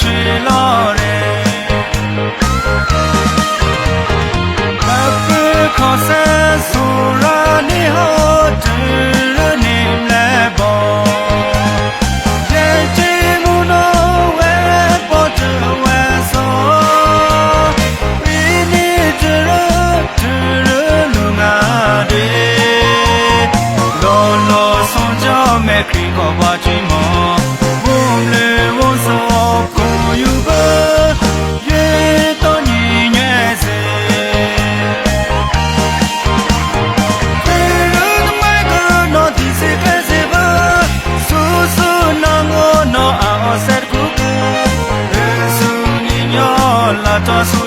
ချွေလော်တယ်မဖခေါ်ဆဲဆိုရာနေဟောတူရနေမလဲဘောကျေချီမူနောဝဲပေါ်တူဝဲဆိုဝီနီတူရတူရလူငါတွေလောလောဆုံးကြမဲ့ခရီးခေါ်ပါချီမ တော်ဆူ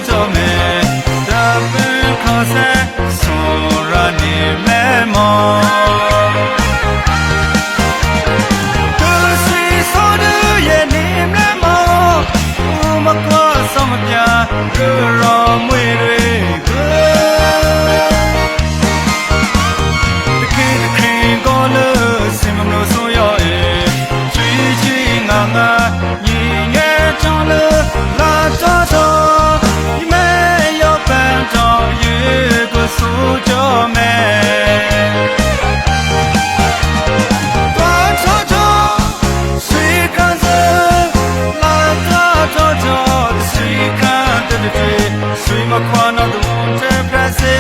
prazer.